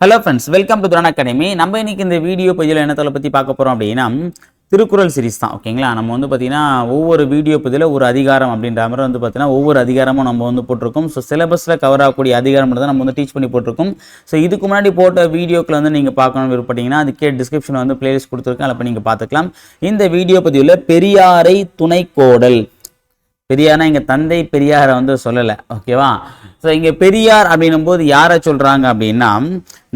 Hello friends welcome to Thuran academy நம்ம இன்னைக்கு இந்த வீடியோ பதிவில் என்னத்தில் பற்றி பார்க்க போகிறோம் அப்படின்னா திருக்குறள் சீரிஸ் தான் ஓகேங்களா நம்ம வந்து பார்த்தீங்கன்னா ஒவ்வொரு வீடியோ பதிவில் ஒரு அதிகாரம் அப்படின்ற மாதிரி வந்து பார்த்தீங்கன்னா ஒவ்வொரு அதிகாரமும் நம்ம வந்து போட்டிருக்கோம். ஸோ சிலபஸில் கவர் ஆகக்கூடிய அதிகாரம் தான் நம்ம வந்து டீச் பண்ணி போட்டிருக்கோம். ஸோ இதுக்கு முன்னாடி போட்ட வீடியோக்கில் வந்து நீங்கள் பார்க்கணும் விருப்பப்பட்டீங்கன்னா அதுக்கே டிஸ்கிரிப்ஷனில் வந்து பிளேலிஸ்ட் கொடுத்துருக்கேன். அதில் நீங்கள் பார்த்துக்கலாம். இந்த வீடியோ பதிவில் பெரியாரை துணைக்கோடல் பெரியார்னா இங்கே தந்தை பெரியாரை வந்து சொல்லலை ஓகேவா? ஸோ இங்கே பெரியார் அப்படின்னும் போது யாரை சொல்கிறாங்க அப்படின்னா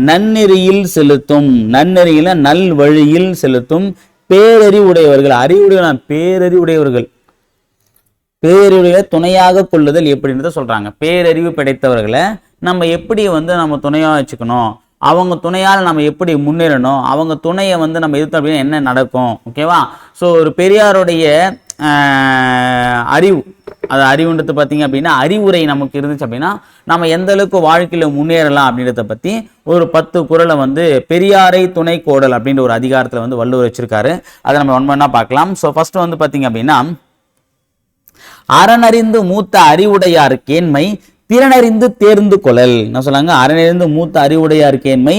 நன்னெறியில் செலுத்தும் நன்னெறியில் நல் வழியில் செலுத்தும் பேரறிவுடையவர்கள் அறிவுடைய பேரறிவுடையவர்கள் பேரறிவுடைய துணையாக கொள்ளுதல் எப்படின்றத சொல்கிறாங்க பேரறிவு படைத்தவர்களை நம்ம எப்படி வந்து நம்ம துணையாக வச்சுக்கணும்? அவங்க துணையால் நம்ம எப்படி முன்னேறணும்? அவங்க துணையை வந்து நம்ம எதிர்த்து அப்படின்னா என்ன நடக்கும்? ஓகேவா? ஸோ ஒரு பெரியாருடைய அறிவு. அது அறிவுன்றது பார்த்தீங்க அப்படின்னா அறிவுரை நமக்கு இருந்துச்சு அப்படின்னா நம்ம எந்த அளவுக்கு வாழ்க்கையில் முன்னேறலாம் அப்படின்றத பற்றி ஒரு பத்து குறளை வந்து பெரியாரை துணை கோடல் அப்படின்ற ஒரு அதிகாரத்தில் வந்து வள்ளுவர் வச்சிருக்காரு. அதை நம்ம ஒன் பண்ணா பார்க்கலாம். ஸோ ஃபர்ஸ்ட் வந்து பார்த்தீங்க அப்படின்னா அறனறிந்து மூத்த அறிவுடையார் கேண்மை திறனறிந்து தேர்ந்து கொள்ளல் என்ன சொல்லாங்க அறனறிந்து மூத்த அறிவுடையார் கேண்மை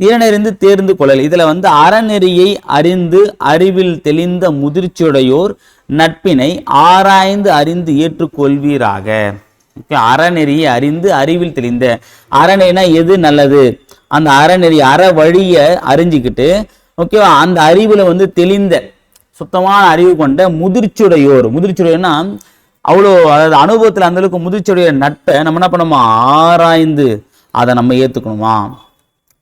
திறனறிந்து தேர்ந்து கொள்ளல். இதில் வந்து அறநெறியை அறிந்து அறிவில் தெளிந்த முதிர்ச்சியுடையோர் நட்பினை ஆராய்ந்து அறிந்து ஏற்றுக்கொள்வீராக. அறநெறியை அறிந்து அறிவில் தெளிந்த. அறநெறினா எது நல்லது? அந்த அறநெறி அற வழியை அறிஞ்சிக்கிட்டு ஓகேவா அந்த அறிவில் வந்து தெளிந்த சுத்தமான அறிவு கொண்ட முதிர்ச்சியுடையோர். முதிர்ச்சியுடையனா அவ்வளோ அதாவது அனுபவத்தில் அந்தளவுக்கு முதிர்ச்சியுடைய நட்பை நம்ம என்ன பண்ணணுமா ஆராய்ந்து அதை நம்ம ஏற்றுக்கணுமா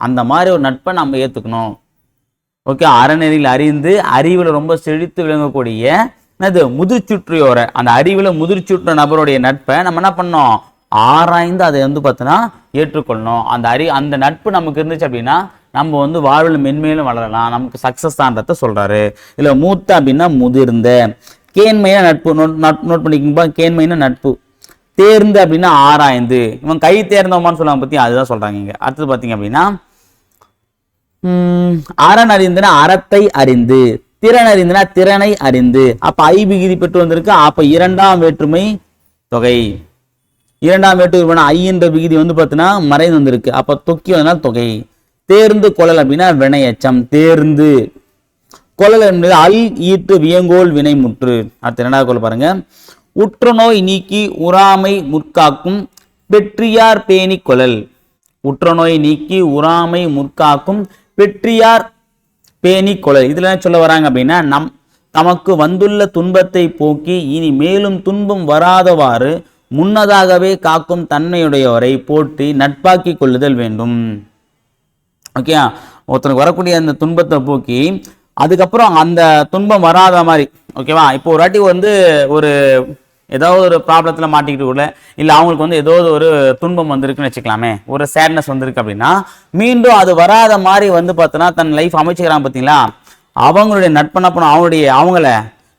அந்த மாதிரி ஒரு நட்பை நம்ம ஏற்றுக்கணும் ஓகே அறநெறியில் அறிந்து அறிவில் ரொம்ப செழித்து விளங்கக்கூடிய என்னது? முதிர்ச்சுற்றியோர அந்த அறிவில் முதிர்ச்சுற்ற நபருடைய நட்பை நம்ம என்ன பண்ணோம் ஆராய்ந்து அதை வந்து பார்த்தோன்னா ஏற்றுக்கொள்ளணும். அந்த அறி அந்த நட்பு நமக்கு இருந்துச்சு அப்படின்னா நம்ம வந்து வாழ்வில் மென்மேலும் வளரலாம். நமக்கு சக்ஸஸ் தான்றத சொல்கிறாரு இதுல மூத்த அப்படின்னா முதிர்ந்த. கேண்மையான நட்பு நோட் நோட் நோட் பண்ணிக்கோங்க கேண்மையான நட்பு. தேர்ந்து அப்படின்னா ஆராய்ந்து. இவன் கை தேர்ந்தவமான்னு சொல்லுவாங்க பற்றி அதுதான் சொல்கிறாங்க இங்கே. அடுத்தது பார்த்தீங்க அப்படின்னா அரண் அறிந்துனா அறத்தை அறிந்து திறன் அறிந்துனா திறனை அறிந்து. அப்ப ஐ விகுதி பெற்று வந்திருக்கு. அப்ப இரண்டாம் வேற்றுமை தொகை. இரண்டாம் வேற்றுமை ஐ என்ற விகுதி வந்து பார்த்தீங்கன்னா மறைந்து வந்திருக்கு. அப்ப தொக்கி வந்தனா தொகை. தேர்ந்து கொள்ளல் அப்படின்னா வினையச்சம். தேர்ந்து. கொள்ளல் என்பது அல் ஈட்டு வியங்கோல் வினை முற்று அடுத்த இரண்டாவது கொள்ள பாருங்க. உற்ற நோய் நீக்கி உறாமை முற்காக்கும் பெற்றியார் பேணி கொள்ளல். உற்ற நோய் நீக்கி உறாமை முற்காக்கும் பெற்றியார் பேணி கொலை. இதில் என்ன சொல்ல வராங்க அப்படின்னா நம் தமக்கு வந்துள்ள துன்பத்தை போக்கி இனி மேலும் துன்பம் வராதவாறு முன்னதாகவே காக்கும் தன்மையுடையவரை போற்றி நட்பாக்கி கொள்ளுதல் வேண்டும். ஓகே ஒருத்தனுக்கு வரக்கூடிய அந்த துன்பத்தை போக்கி அதுக்கப்புறம் அந்த துன்பம் வராத மாதிரி ஓகேவா? இப்போ ஒரு வாட்டி வந்து ஒரு ஏதாவது ஒரு ப்ராப்ளத்தில் மாட்டிக்கிட்டு கூட இல்லை அவங்களுக்கு வந்து ஏதாவது ஒரு துன்பம் வந்திருக்குன்னு வச்சுக்கலாமே ஒரு சேட்னஸ் வந்திருக்கு அப்படின்னா மீண்டும் அது வராத மாதிரி வந்து பார்த்தோன்னா தன் லைஃப் அமைச்சுக்கிறான் பார்த்தீங்களா அவங்களுடைய நட்பன பண்ண அவங்களுடைய அவங்கள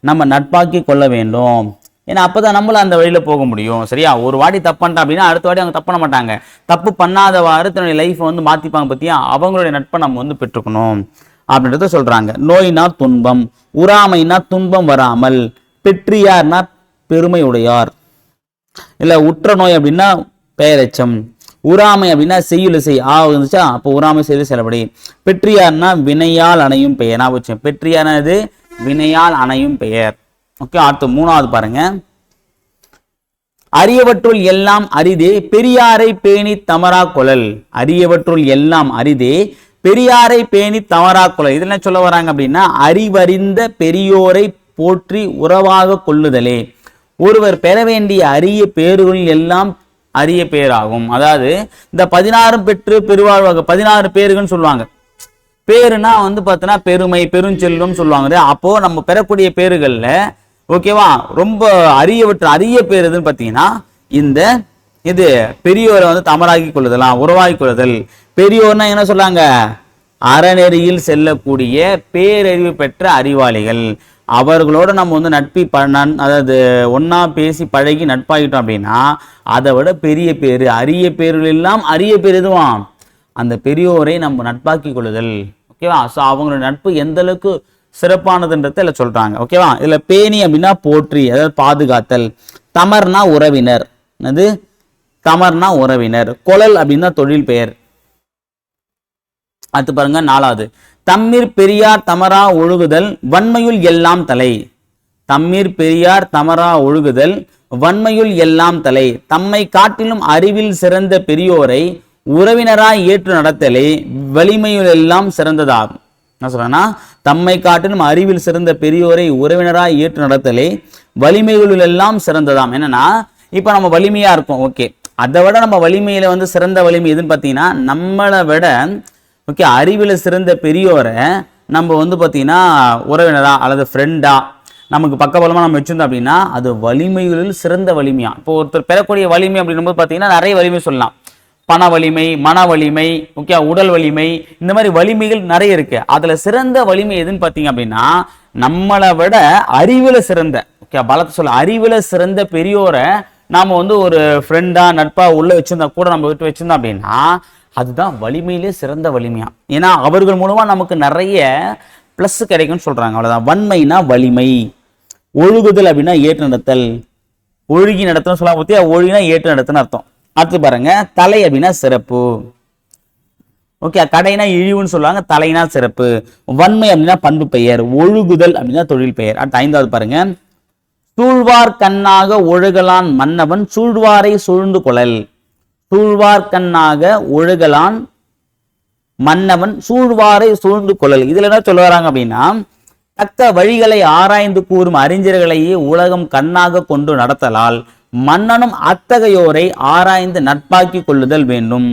நம்ம நட்பாக்கி கொள்ள வேண்டும். ஏன்னா அப்போ தான் நம்மளும் அந்த வழியில் போக முடியும் சரியா? ஒரு வாட்டி தப்பு பண்ணிட்டா அப்படின்னா அடுத்த வாட்டி அவங்க தப்பு பண்ண மாட்டாங்க. தப்பு பண்ணாதவாறு தன்னுடைய லைஃப்பை வந்து மாற்றிப்பாங்க பற்றியா அவங்களுடைய நட்பை நம்ம வந்து பெற்றுக்கணும் அப்படின்றத சொல்கிறாங்க நோயினா துன்பம் உறாமைனா துன்பம் வராமல் பெற்றியார்னா பெருமையுடையார். இல்லை இல்ல உற்ற நோய் அப்படின்னா பெயரச்சம். உறாமை அப்படின்னா செய்யுள் செய் ஆ இருந்துச்சா அப்போ உறாமை செய்து செலபடி. பெற்றியார்னா வினையால் அணையும் பெயர். நான் வச்சேன் வினையால் அணையும் பெயர். ஓகே அடுத்து மூணாவது பாருங்க. அரியவற்றுள் எல்லாம் அரிதே பெரியாரை பேணி தமரா கொழல். அரியவற்றுள் எல்லாம் அரிதே பெரியாரை பேணி தமரா கொழல். இது என்ன சொல்ல வராங்க அப்படின்னா அறிவறிந்த பெரியோரை போற்றி உறவாக கொள்ளுதலே. ஒருவர் பெற வேண்டிய அரிய பேறுகள் எல்லாம் அரிய பேராகும். அதாவது இந்த பதினாறும் பெற்று பெருவாழ்வாக பதினாறு பேருகள்னு சொல்லுவாங்க. பேருனா வந்து பார்த்தோன்னா பெருமை பெருஞ்செல்வம் சொல்லுவாங்க. அப்போ நம்ம பெறக்கூடிய பேருகளில் ஓகேவா ரொம்ப அரியவற்ற அரிய பேர் எதுன்னு பார்த்தீங்கன்னா இந்த இது பெரியோரை வந்து தமராகி கொள்ளுதலாம் உறவாகி கொள்ளுதல். பெரியோர்னா என்ன சொல்றாங்க? அறநெறியில் செல்லக்கூடிய பேரறிவு பெற்ற அறிவாளிகள். அவர்களோட நம்ம வந்து நட்பி ப நன் அதாவது ஒன்றா பேசி பழகி நட்பாகிட்டோம் அப்படின்னா அதை விட பெரிய பேரு அரிய பேர்கள் எல்லாம் அரிய பேர் எதுவாம்? அந்த பெரியோரை நம்ம நட்பாக்கி கொள்ளுதல். ஓகேவா? ஸோ அவங்களோட நட்பு எந்த அளவுக்கு சிறப்பானதுன்றதை இதில் சொல்றாங்க. ஓகேவா? இதுல பேணி அப்படின்னா போற்றி அதாவது பாதுகாத்தல். தமர்னா உறவினர். என்னது? தமர்னா உறவினர். கொழல் அப்படின்னா தொழில் பெயர். அடுத்து பாருங்க நாலாவது. தம்மிர் பெரியார் தமரா ஒழுகுதல் வன்மையுள் எல்லாம் தலை. தம்மிர் பெரியார் தமரா ஒழுகுதல் வன்மையுள் எல்லாம் தலை. தம்மை காட்டிலும் அறிவில் சிறந்த பெரியோரை உறவினராய் ஏற்று நடத்தலே வலிமையுள் எல்லாம் சிறந்ததாகும் என்ன சொல்றேன்னா தம்மை காட்டிலும் அறிவில் சிறந்த பெரியோரை உறவினராய் ஏற்று நடத்தலே வலிமையுள் எல்லாம் சிறந்ததாம். என்னன்னா இப்போ நம்ம வலிமையா இருக்கோம் ஓகே. அதை விட நம்ம வலிமையில வந்து சிறந்த வலிமை எதுன்னு பார்த்தீங்கன்னா நம்மளை விட ஓகே அறிவில் சிறந்த பெரியோரை நம்ம வந்து பார்த்தீங்கன்னா உறவினரா அல்லது ஃப்ரெண்டா நமக்கு பக்கபலமாக நம்ம வச்சிருந்தோம் அப்படின்னா அது வலிமைகளில் சிறந்த வலிமையாக இப்போ ஒருத்தர் பெறக்கூடிய வலிமை அப்படின்னும் போது பார்த்தீங்கன்னா நிறைய வலிமை சொல்லலாம். பண வலிமை மன வலிமை ஓகே உடல் வலிமை இந்த மாதிரி வலிமைகள் நிறைய இருக்கு. அதில் சிறந்த வலிமை எதுன்னு பார்த்தீங்க அப்படின்னா நம்மளை விட அறிவில் சிறந்த ஓகே பலத்தை சொல்ல அறிவில் சிறந்த பெரியோரை நாம் வந்து ஒரு ஃப்ரெண்டாக நட்பாக உள்ளே வச்சிருந்தா கூட நம்ம விட்டு வச்சிருந்தோம் அப்படின்னா அதுதான் வலிமையிலே சிறந்த வலிமையா. ஏன்னா அவர்கள் மூலமா நமக்கு நிறைய ப்ளஸ் கிடைக்கும்னு சொல்றாங்க. அவ்வளவுதான். வன்மைனா வலிமை. ஒழுகுதல் அப்படின்னா ஏற்று நடத்தல். ஒழுகி நடத்தணும் சொல்லலாம் பார்த்தியா ஒழுகினா ஏற்று நடத்தன்னு அர்த்தம். அடுத்து பாருங்க தலை அப்படின்னா சிறப்பு. ஓகே கடைனா இழிவுன்னு சொல்லுவாங்க தலைனா சிறப்பு. வன்மை அப்படின்னா பண்பு பெயர். ஒழுகுதல் அப்படின்னா தொழில் பெயர். அடுத்து ஐந்தாவது பாருங்க சூழ்வார் கண்ணாக ஒழுகலான் மன்னவன் சூழ்வாரை சூழ்ந்து கொள்ளல் சூழ்வார்க்கண்ணாக ஒழுகலான் மன்னவன் சூழ்வாரை சூழ்ந்து கொள்ளல். இதுல என்ன சொல்ல வராங்க அப்படின்னா தக்க வழிகளை ஆராய்ந்து கூறும் அறிஞர்களையே உலகம் கண்ணாக கொண்டு நடத்தலால் மன்னனும் அத்தகையோரை ஆராய்ந்து நட்பாக்கி கொள்ளுதல் வேண்டும்.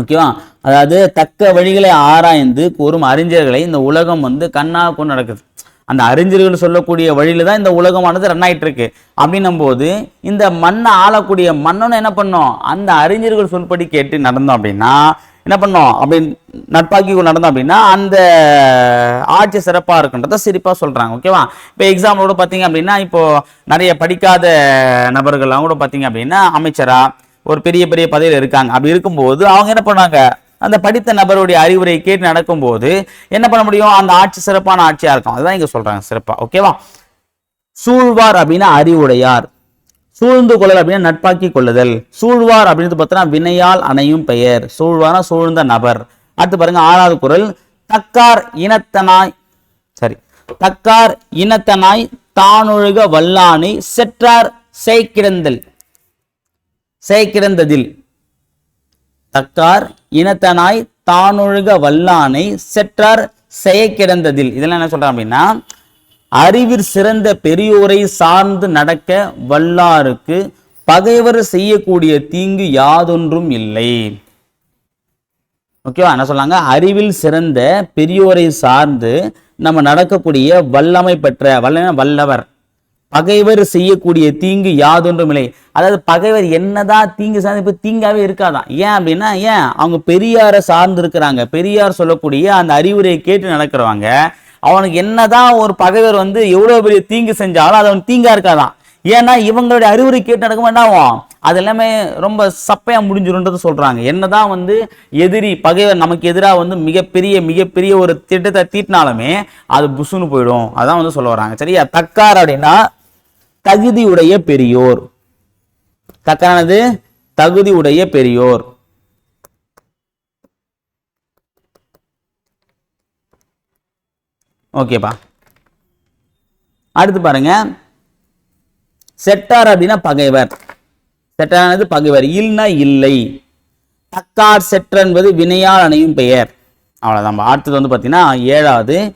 ஓகேவா? அதாவது தக்க வழிகளை ஆராய்ந்து கூறும் அறிஞர்களை இந்த உலகம் வந்து கண்ணாக கொண்டு நடக்குது. அந்த அறிஞர்கள் சொல்லக்கூடிய வழியில தான் இந்த உலகமானது ரன் ஆயிட்டு இருக்கு அப்படின்னும் போது இந்த மண்ணை ஆளக்கூடிய மன்னனும் என்ன பண்ணோம்? அந்த அறிஞர்கள் சொல்படி கேட்டு நடந்தோம் அப்படின்னா என்ன பண்ணோம்? அப்படி நட்பாக்கி நடந்தோம் அப்படின்னா அந்த ஆட்சி சிறப்பாக இருக்குன்றத சிரிப்பாக சொல்கிறாங்க ஓகேவா இப்போ எக்ஸாம்பிளோட பார்த்தீங்க அப்படின்னா இப்போது நிறைய படிக்காத நபர்கள்லாம் கூட பார்த்தீங்க அப்படின்னா அமைச்சராக ஒரு பெரிய பெரிய பதவியில் இருக்காங்க. அப்படி இருக்கும்போது அவங்க என்ன பண்ணாங்க? அந்த படித்த நபருடைய அறிவுரை கேட்டு நடக்கும்போது என்ன பண்ண முடியும்? அந்த ஆட்சி சிறப்பான ஆட்சியா இருக்கும். அதுதான் இங்க சொல்றாங்க சிறப்பா. ஓகேவா சூழ்வார் அப்படின்னா அறிவுடையார். சூழ்ந்து கொள்ளல் அப்படின்னா நட்பாக்கி கொள்ளுதல். சூழ்வார் அப்படின்னு பார்த்தோன்னா வினையால் அணையும் பெயர். சூழ்வார்னா சூழ்ந்த நபர். அடுத்து பாருங்க ஆறாவது குரல். தக்கார் இனத்தனாய் சரி தக்கார் இனத்தனாய் தானொழுக வல்லானை செற்றார் செய்கிடந்தல். செய்கிடந்ததில். தக்கார் இனத்தனாய் தானொழுக வல்லானை செற்றார் செயக்கிடந்ததில். இதெல்லாம் என்ன சொல்றான் அப்படின்னா அறிவிற் சிறந்த பெரியோரை சார்ந்து நடக்க வல்லாருக்கு பகைவர் செய்யக்கூடிய தீங்கு யாதொன்றும் இல்லை. ஓகேவா? என்ன சொல்லாங்க அறிவில் சிறந்த பெரியோரை சார்ந்து நம்ம நடக்கக்கூடிய வல்லமை பெற்ற வல்ல வல்லவர். பகைவர் செய்யக்கூடிய தீங்கு யாதொன்றும் இல்லை அதாவது பகைவர் என்னதான் தீங்கு சார்ந்து இப்போ தீங்காவே இருக்காதான் ஏன் அப்படின்னா ஏன்? அவங்க பெரியாரை சார்ந்து இருக்கிறாங்க பெரியார் சொல்லக்கூடிய அந்த அறிவுரையை கேட்டு நடக்கிறவங்க அவனுக்கு என்னதான் ஒரு பகைவர் வந்து எவ்வளவு பெரிய தீங்கு செஞ்சாலும் அது அவன் தீங்கா இருக்காதான். ஏன்னா இவங்களுடைய அறிவுரை கேட்டு நடக்கும் என்ன ஆகும் அது எல்லாமே ரொம்ப சப்பையா முடிஞ்சிருன்றது சொல்றாங்க. என்னதான் வந்து எதிரி பகைவர் நமக்கு எதிராக வந்து மிகப்பெரிய மிகப்பெரிய ஒரு திட்டத்தை தீட்டினாலுமே அது புசுன்னு போயிடும். அதான் வந்து சொல்ல வராங்க. சரியா? தக்கார் அப்படின்னா தகுதியுடைய பெரியோர். தக்கானது தகுதியுடைய பெரியோர். ஓகேப்பா. அடுத்து பாருங்க. செட்டார் அப்படின்னா பகைவர். செட்டானது பகைவர். இல்னா இல்லை. தக்கார் செற்ற என்பது வினையால் அணையும் பெயர். அவ்வளவுதான் அடுத்தது வந்து பார்த்தீங்கன்னா ஏழாவது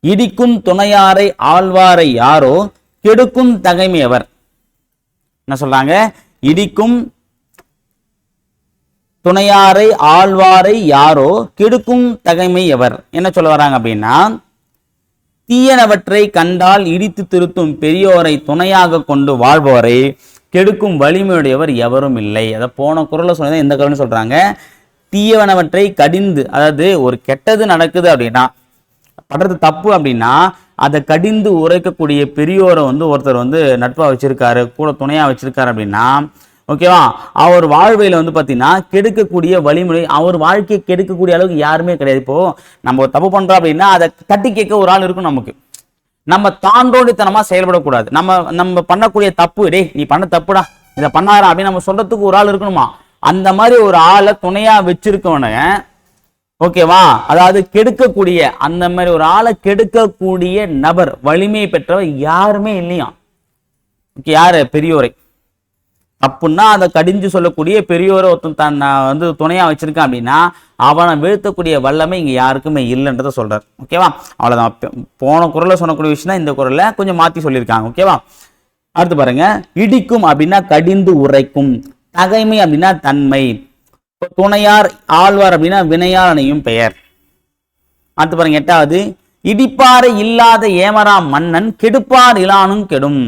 இடிக்கும் துணையாரை ஆழ்வாரை யாரோ கெடுக்கும் தகைமையவர். என்ன சொல்றாங்க? இடிக்கும் துணையாரை ஆழ்வாரை யாரோ கெடுக்கும் தகைமை எவர் என்ன சொல்ல வராங்க அப்படின்னா தீயனவற்றை கண்டால் இடித்து திருத்தும் பெரியோரை துணையாக கொண்டு வாழ்பவரை கெடுக்கும் வலிமையுடையவர் எவரும் இல்லை. அதை போன குரலை சொன்னதை இந்த குரல்னு சொல்கிறாங்க தீயவனவற்றை கடிந்து அதாவது ஒரு கெட்டது நடக்குது அப்படின்னா படுறது தப்பு அப்படின்னா அதை கடிந்து உரைக்கக்கூடிய பெரியோரை வந்து ஒருத்தர் வந்து நட்பாக வச்சுருக்காரு கூட துணையாக வச்சுருக்காரு அப்படின்னா ஓகேவா? அவர் வாழ்வையில் வந்து பார்த்தீங்கன்னா கெடுக்கக்கூடிய வழிமுறை அவர் வாழ்க்கையை கெடுக்கக்கூடிய அளவுக்கு யாருமே கிடையாது. இப்போது நம்ம தப்பு பண்ணுறோம் அப்படின்னா அதை தட்டி கேட்க ஒரு ஆள் இருக்கும் நமக்கு. நம்ம தாண்டோடித்தனமாக செயல்படக்கூடாது. நம்ம நம்ம பண்ணக்கூடிய தப்பு டேய் நீ பண்ண தப்புடா இதை பண்ணாரா அப்படின்னு நம்ம சொல்கிறதுக்கு ஒரு ஆள் இருக்கணுமா? அந்த மாதிரி ஒரு ஆளை துணையாக வச்சிருக்கவன ஓகேவா? அதாவது கெடுக்கக்கூடிய அந்த மாதிரி ஒரு ஆளை கெடுக்கக்கூடிய நபர் வலிமை பெற்றவர் யாருமே இல்லையா ஓகே யாரு? பெரியோரை. அப்படின்னா அதை கடிஞ்சு சொல்லக்கூடிய பெரியோரை ஒருத்தன் தன் நான் வந்து துணையா வச்சிருக்கான் அப்படின்னா அவனை வீழ்த்தக்கூடிய வல்லமை இங்க யாருக்குமே இல்லைன்றத சொல்றார். ஓகேவா? அவ்வளவுதான். போன குரல்ல சொன்னக்கூடிய விஷயம் தான் இந்த குரல்ல கொஞ்சம் மாத்தி சொல்லியிருக்காங்க. ஓகேவா? அடுத்து பாருங்க. இடிக்கும் அப்படின்னா கடிந்து உரைக்கும். தகைமை அப்படின்னா தன்மை. இப்போ துணையார் ஆழ்வார் அப்படின்னா வினையார் அணையும் பெயர். அடுத்து பாருங்க எட்டாவது இடிப்பாறை இல்லாத ஏமரா மன்னன் கெடுப்பார் இலானும் கெடும்.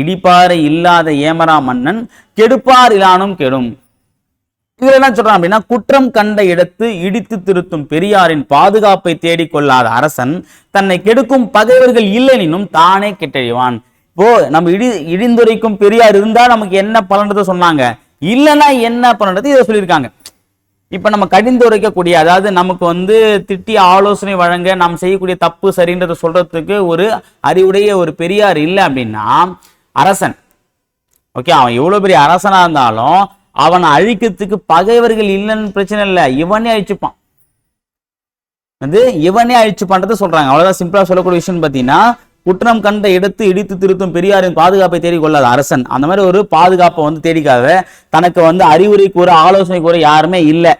இடிப்பாறை இல்லாத ஏமரா மன்னன் கெடுப்பார் இலானும் கெடும். இதுல என்ன சொல்றான் அப்படின்னா குற்றம் கண்ட இடத்து இடித்து திருத்தும் பெரியாரின் பாதுகாப்பை தேடிக்கொள்ளாத அரசன் தன்னை கெடுக்கும் பகைவர்கள் இல்லைனினும் தானே கெட்டழிவான் இப்போ நம்ம இடி இடிந்துரைக்கும் பெரியார் இருந்தா நமக்கு என்ன பலன்றதை சொன்னாங்க. இல்லைன்னா என்ன பலன்றது இதை சொல்லியிருக்காங்க. இப்போ நம்ம கடிந்து உரைக்கக்கூடிய அதாவது நமக்கு வந்து திட்டி ஆலோசனை வழங்க நாம் செய்யக்கூடிய தப்பு சரின்றதை சொல்றதுக்கு ஒரு அறிவுடைய ஒரு பெரியார் இல்லை அப்படின்னா அரசன். ஓகே அவன் எவ்வளோ பெரிய அரசனாக இருந்தாலும் அவனை அழிக்கிறதுக்கு பகைவர்கள் இல்லைன்னு பிரச்சனை இல்லை. இவனே அழிச்சுப்பான் வந்து இவனே அழிச்சுப்பான்றது சொல்கிறாங்க சொல்றாங்க. சிம்பிளாக சொல்லக்கூடிய விஷயம் பார்த்தீங்கன்னா குற்றம் கண்ட எடுத்து இடித்து திருத்தும் பெரியாரின் பாதுகாப்பை தேடிக்கொள்ளாத அரசன். அந்த மாதிரி ஒரு பாதுகாப்பை வந்து தேடிக்காத தனக்கு வந்து அறிவுரை கூற ஆலோசனை கூற யாருமே இல்லை.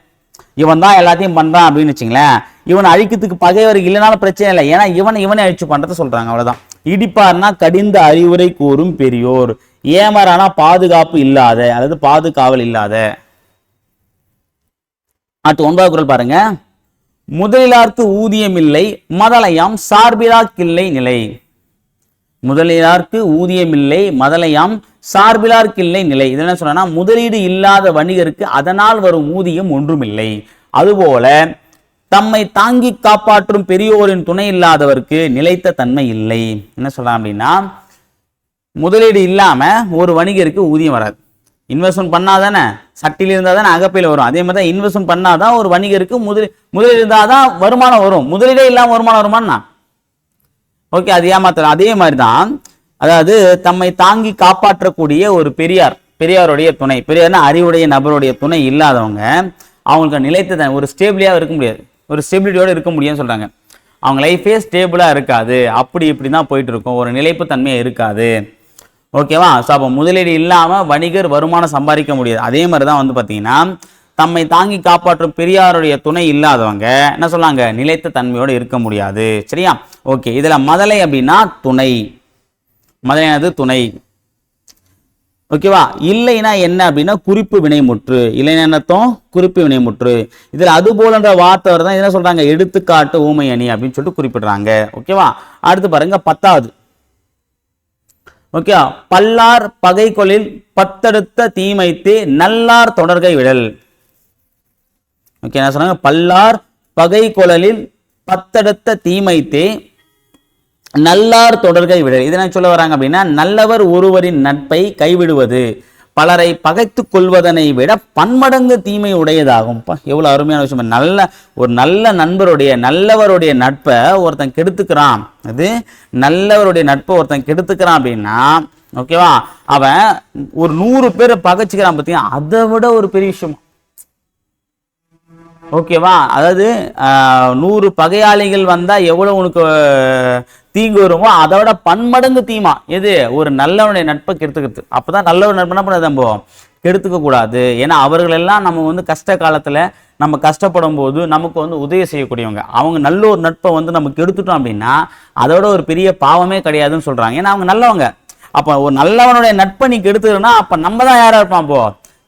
இவன் தான் எல்லாத்தையும் பண்றான் அப்படின்னு வச்சுங்களேன். இவனை அழிக்கிறதுக்கு பகைவர் இல்லைனாலும் பிரச்சனை இல்லை. ஏன்னா இவனை இவனை அழிச்சு பண்றத சொல்றாங்க. அவ்வளவுதான். இடிப்பார்னா கடிந்த அறிவுரை கூறும் பெரியோர். ஏமரானா பாதுகாப்பு இல்லாத அதாவது பாதுகாவல் இல்லாத. அடுத்து ஒன்பதாவது குரல் பாருங்க. முதலிலார்க்கு ஊதியம் இல்லை மதலையாம் சார்பிலா கிள்ளை நிலை. முதலீடார்க்கு ஊதியம் இல்லை மதலையாம் சார்பிலார்க்கில்லை நிலை. இது என்ன சொல்றேன்னா முதலீடு இல்லாத வணிகருக்கு அதனால் வரும் ஊதியம் ஒன்றுமில்லை. அதுபோல தம்மை தாங்கி காப்பாற்றும் பெரியோரின் துணை இல்லாதவருக்கு நிலைத்த தன்மை இல்லை. என்ன சொல்றான் அப்படின்னா முதலீடு இல்லாம ஒரு வணிகருக்கு ஊதியம் வராது. இன்வெஸ்ட்மெண்ட் பண்ணாதானே சட்டியில் இருந்தால் தானே அகப்பையில் வரும். அதே மாதிரி தான் இன்வெஸ்ட்மெண்ட் பண்ணாதான் ஒரு வணிகருக்கு முதலீடு முதலீடு இருந்தால் தான் வருமானம் வரும். முதலீடே இல்லாமல் வருமானம் வருமானா ஓகே அது ஏமாத்தலாம் அதே மாதிரி தான் அதாவது தம்மை தாங்கி காப்பாற்றக்கூடிய ஒரு பெரியார் பெரியாருடைய துணை. பெரியார்னா அறிவுடைய நபருடைய துணை இல்லாதவங்க அவங்களுக்கு நிலைத்த த- ஒரு ஸ்டேபிளியாக இருக்க முடியாது. ஒரு ஸ்டெபிலிட்டியோடு இருக்க முடியும்னு சொல்கிறாங்க அவங்க லைஃபே ஸ்டேபிளாக இருக்காது. அப்படி இப்படி தான் போயிட்டு இருக்கும் ஒரு நிலைப்பு தன்மையாக இருக்காது. ஓகேவா? ஸோ அப்போ முதலீடு இல்லாமல் வணிகர் வருமானம் சம்பாதிக்க முடியாது. அதே மாதிரி தான் வந்து பார்த்தீங்கன்னா தம்மை தாங்கி காப்பாற்றும் பெரியாருடைய துணை இல்லாதவங்க என்ன சொல்லாங்க நிலைத்த தன்மையோடு இருக்க முடியாது. சரியா? ஓகே இதில் மதலை அப்படின்னா துணை. மதலையானது துணை. ஓகேவா? இல்லைன்னா என்ன அப்படின்னா குறிப்பு வினைமுற்று. இல்லைன்னா என்ன குறிப்பு குறிப்பு வினைமுற்று. இதில் அது போலன்ற வார்த்தை தான் என்ன சொல்றாங்க? எடுத்துக்காட்டு ஊமை அணி அப்படின்னு சொல்லிட்டு குறிப்பிடுறாங்க. ஓகேவா? அடுத்து பாருங்க பத்தாவது. ஓகேவா? பல்லார் பகைகொளில் பத்தெடுத்த தீமைத்து நல்லார் தொடர்கை விடல். ஓகே என்ன சொன்னாங்க பல்லார் பகை குழலில் பத்தெடுத்த தீமைத்தே நல்லார் தொடர்கை விடல். இதை என்ன சொல்ல வராங்க அப்படின்னா நல்லவர் ஒருவரின் நட்பை கைவிடுவது பலரை பகைத்து கொள்வதனை விட பன்மடங்கு தீமை உடையதாகும் எவ்வளோ அருமையான விஷயம் நல்ல ஒரு நல்ல நண்பருடைய நல்லவருடைய நட்பை ஒருத்தன் கெடுத்துக்கிறான். அது நல்லவருடைய நட்பை ஒருத்தன் கெடுத்துக்கிறான் அப்படின்னா ஓகேவா அவன் ஒரு நூறு பேரை பகைச்சிக்கிறான் பார்த்தீங்கன்னா அதை விட ஒரு பெரிய விஷயம். ஓகேவா? அதாவது நூறு பகையாளிகள் வந்தால் எவ்வளோ உனக்கு தீங்கு வருமோ அதை விட பன்மடங்கு தீமா. எது? ஒரு நல்லவனுடைய நட்பை கெடுத்துக்கிறது. அப்பதான் நல்ல ஒரு நட்பு என்ன பண்ணாது நம்ம? கெடுத்துக்க கூடாது. ஏன்னா அவர்களெல்லாம் நம்ம வந்து கஷ்ட காலத்தில் நம்ம கஷ்டப்படும் போது நமக்கு வந்து உதவி செய்யக்கூடியவங்க. அவங்க நல்ல ஒரு நட்பை வந்து நம்ம கெடுத்துட்டோம் அப்படின்னா அதோட ஒரு பெரிய பாவமே கிடையாதுன்னு சொல்கிறாங்க ஏன்னா அவங்க நல்லவங்க. அப்போ ஒரு நல்லவனுடைய நட்பை நீ கெடுத்துக்கணும்னா அப்போ நம்ம தான் யாராக இருப்பான் அப்போ?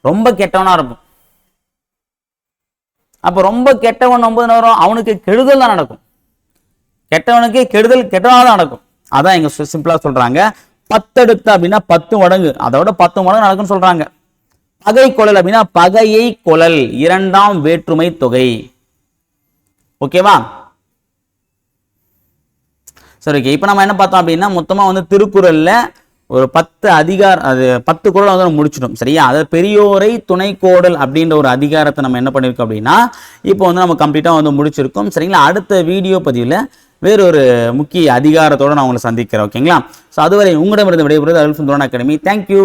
ரொம்ப கெட்டவனாக இருப்போம். அப்போ ரொம்ப கெட்டவன் ஒன்பது வரும். அவனுக்கு கெடுதல் தான் நடக்கும். கெட்டவனுக்கு கெடுதல் கெட்டவனாக தான் நடக்கும். அதான் இங்க சிம்பிளாக சொல்றாங்க. பத்தெடுத்த அப்படின்னா பத்து மடங்கு. அதோட பத்து மடங்கு நடக்கும்னு சொல்றாங்க. பகை கொழல் அப்படின்னா பகையை கொழல். இரண்டாம் வேற்றுமை தொகை. ஓகேவா சரி ஓகே இப்போ நம்ம என்ன பார்த்தோம் அப்படின்னா மொத்தமாக வந்து திருக்குறளில் ஒரு பத்து அதிகார அது பத்து குரல் வந்து நம்ம முடிச்சிடும் சரியா? அதாவது பெரியோரை துணைக்கோடல் அப்படின்ற ஒரு அதிகாரத்தை நம்ம என்ன பண்ணியிருக்கோம் அப்படின்னா இப்போ வந்து நம்ம கம்ப்ளீட்டாக வந்து முடிச்சிருக்கோம். சரிங்களா? அடுத்த வீடியோ பதிவில் வேறொரு முக்கிய அதிகாரத்தோடு நான் உங்களை சந்திக்கிறேன். ஓகேங்களா? ஸோ அதுவரை உங்களிடமிருந்து விடைபெறுவது அல்ஃபன் தோன் அகாடமி தேங்க்யூ